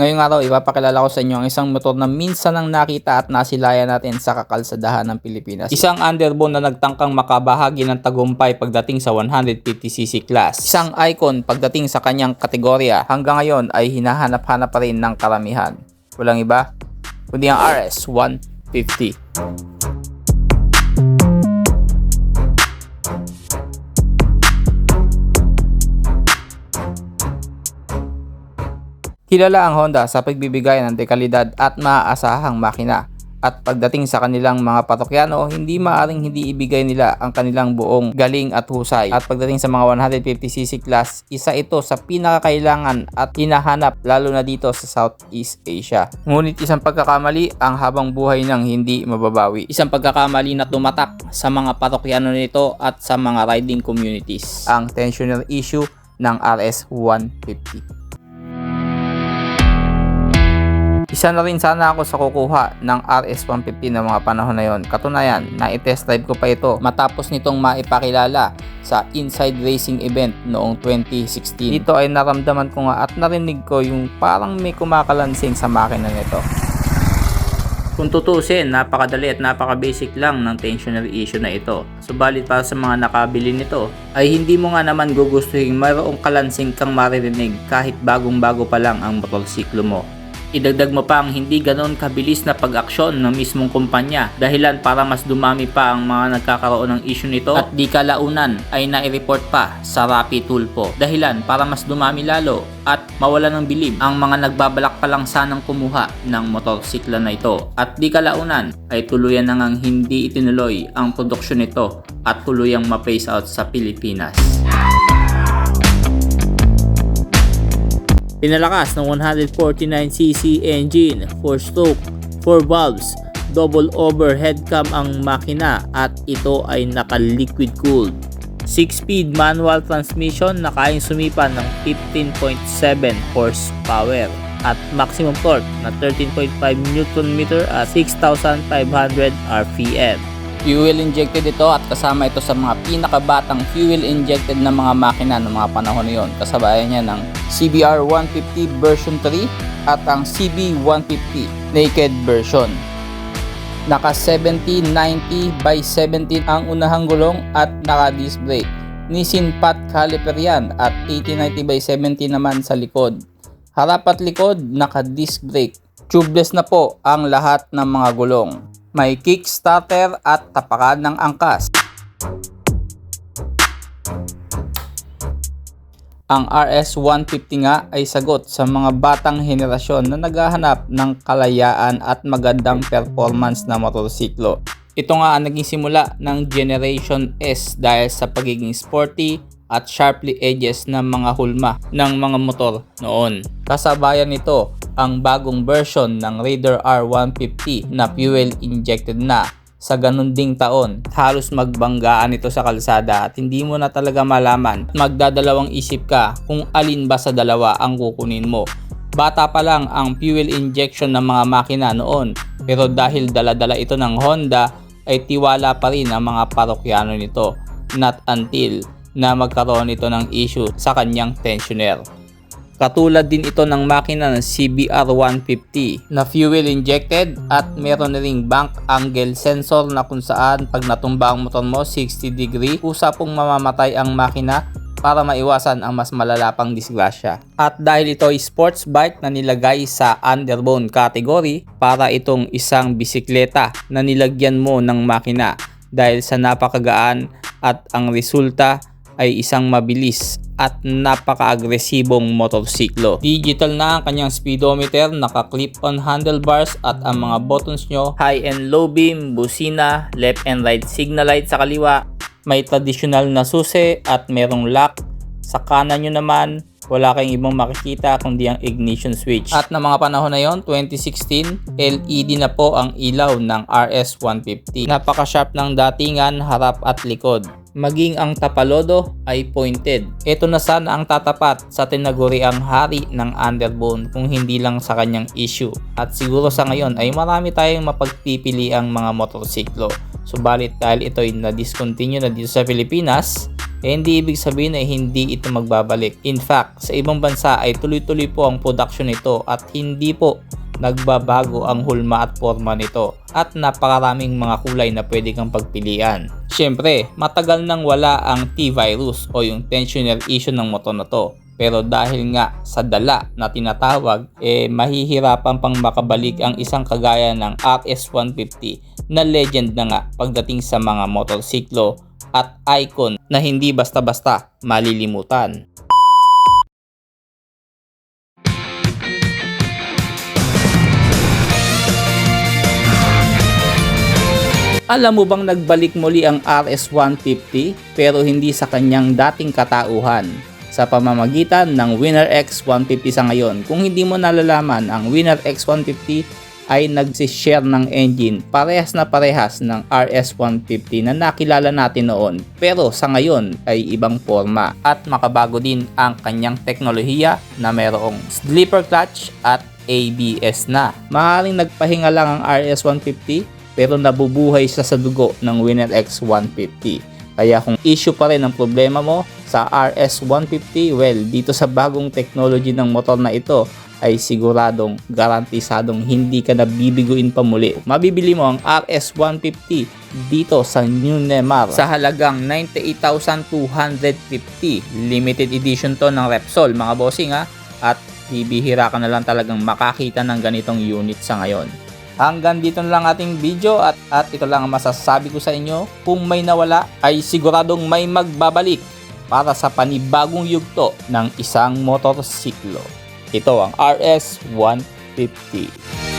Ngayong araw, ipapakilala ko sa inyo ang isang motor na minsan ang nakita at nasilayan natin sa kakalsadahan ng Pilipinas. Isang underbone na nagtangkang makabahagi ng tagumpay pagdating sa 150cc class. Isang icon pagdating sa kanyang kategorya. Hanggang ngayon ay hinahanap-hanap pa rin ng karamihan. Walang iba, kundi ang RS 150. Kilala ang Honda sa pagbibigay ng dekalidad at maaasahang makina. At pagdating sa kanilang mga patokyano, hindi maaring hindi ibigay nila ang kanilang buong galing at husay. At pagdating sa mga 150cc class, isa ito sa pinakakailangan at hinahanap lalo na dito sa Southeast Asia. Ngunit isang pagkakamali ang habang buhay ng hindi mababawi. Isang pagkakamali na tumatak sa mga patokyano nito at sa mga riding communities. Ang tensioner issue ng RS 150. Isa na rin sana ako sa kukuha ng RS150 ng mga panahon na yon. Katunayan, na-test drive ko pa ito matapos nitong maipakilala sa Inside Racing event noong 2016. Dito ay naramdaman ko nga at narinig ko yung parang may kumakalansing sa makina nito. Kung tutusin, napakadali at napaka-basic lang ng tensioner issue na ito. Subalit para sa mga nakabili nito, ay hindi mo nga naman gugustuhin mayroong kalansing kang maririnig kahit bagong-bago pa lang ang motorsiklo mo. Idagdag mo pa ang hindi ganoon kabilis na pag-aksyon ng mismong kumpanya. Dahilan para mas dumami pa ang mga nagkakaroon ng issue nito at di kalaunan ay nai-report pa sa Rappi Tulpo. Dahilan para mas dumami lalo at mawala ng bilib ang mga nagbabalak pa lang sanang kumuha ng motorsiklo na ito. At di kalaunan ay tuluyan na ngang hindi itinuloy ang produksyon nito at tuluyang ma-phase out sa Pilipinas. Pinalakas ng 149cc engine, 4-stroke, 4 valves, double overhead cam ang makina at ito ay naka-liquid cooled. 6-speed manual transmission na kayang sumipa ng 15.7 horsepower at maximum torque na 13.5 Nm at 6,500 RPM. Fuel injected ito at kasama ito sa mga pinakabatang fuel injected na mga makina ng mga panahon na yon. Kasabayan niya ng CBR 150 version 3 at ang CB 150 naked version. Naka 70-90 by 17 ang unahang gulong at naka disc brake. Nissin Pat caliper yan at 80-90 by 70 naman sa likod. Harap at likod naka disc brake. Tubeless na po ang lahat ng mga gulong. May kickstarter at tapakan ng angkas. Ang RS150 nga ay sagot sa mga batang henerasyon na naghahanap ng kalayaan at magandang performance na motorsiklo. Ito nga ang naging simula ng Generation S dahil sa pagiging sporty at sharply edges ng mga hulma ng mga motor noon. Kasabayan nito ang bagong version ng Raider R150 na fuel injected na sa ganun ding taon. Halos magbanggaan ito sa kalsada at hindi mo na talaga malaman. Magdadalawang isip ka kung alin ba sa dalawa ang kukunin mo. Bata pa lang ang fuel injection ng mga makina noon pero dahil daladala ito ng Honda ay tiwala pa rin ang mga parokyano nito. Not until na magkaroon ito ng issue sa kanyang tensioner. Katulad din ito ng makina ng CBR150 na fuel injected at meron na ring bank angle sensor na kung saan pag natumba ang motor mo 60 degree kusa pong mamamatay ang makina para maiwasan ang mas malala pang disgrasya. At dahil ito ay sports bike na nilagay sa underbone category para itong isang bisikleta na nilagyan mo ng makina dahil sa napakagaan at ang resulta ay isang mabilis at napaka-agresibong motorsiklo. Digital na ang kanyang speedometer, naka-clip on handlebars at ang mga buttons nyo, high and low beam, busina, left and right signal light sa kaliwa, may traditional na susi at merong lock. Sa kanan nyo naman, wala kayong ibang makikita kundi ang ignition switch. At na mga panahon na yon, 2016, LED na po ang ilaw ng RS150. Napaka-sharp ng datingan, harap at likod maging ang tapalodo ay pointed. Ito na sana ang tatapat sa tinaguriang hari ng underbone kung hindi lang sa kanyang issue. At siguro sa ngayon ay marami tayong mapagpipili ang mga motorsiklo. Subalit dahil ito ay na-discontinue na dito sa Pilipinas, eh hindi ibig sabihin na hindi ito magbabalik. In fact, sa ibang bansa ay tuloy-tuloy po ang production nito at hindi po nagbabago ang hulma at forma nito at napakaraming mga kulay na pwede kang pagpilian. Siyempre, matagal nang wala ang T-virus o yung tensioner issue ng motor na to. Pero dahil nga sa dala na tinatawag, eh mahihirapan pang makabalik ang isang kagaya ng RS-150 na legend na nga pagdating sa mga motorsiklo at icon na hindi basta-basta malilimutan. Alam mo bang nagbalik muli ang RS-150 pero hindi sa kanyang dating katauhan sa pamamagitan ng Winner X150 sa ngayon. Kung hindi mo nalalaman, ang Winner X150 ay nagsishare ng engine parehas na parehas ng RS150 na nakilala natin noon pero sa ngayon ay ibang forma at makabago din ang kanyang teknolohiya na mayroong sleeper clutch at ABS na. Maaaring nagpahinga lang ang RS150 pero nabubuhay siya sa dugo ng Winner X150. Kaya kung issue pa rin ang problema mo sa RS150, well, dito sa bagong technology ng motor na ito ay siguradong garantisadong hindi ka nabibiguin pa muli. Mabibili mo ang RS150 dito sa New Nemar sa halagang 98,250. Limited edition to ng Repsol mga bossing ha. At bibihira ka na lang talagang makakita ng ganitong unit sa ngayon. Hanggang dito na lang ating video at, at ito lang ang masasabi ko sa inyo. Kung may nawala ay siguradong may magbabalik para sa panibagong yugto ng isang motorsiklo. Ito ang RS-150.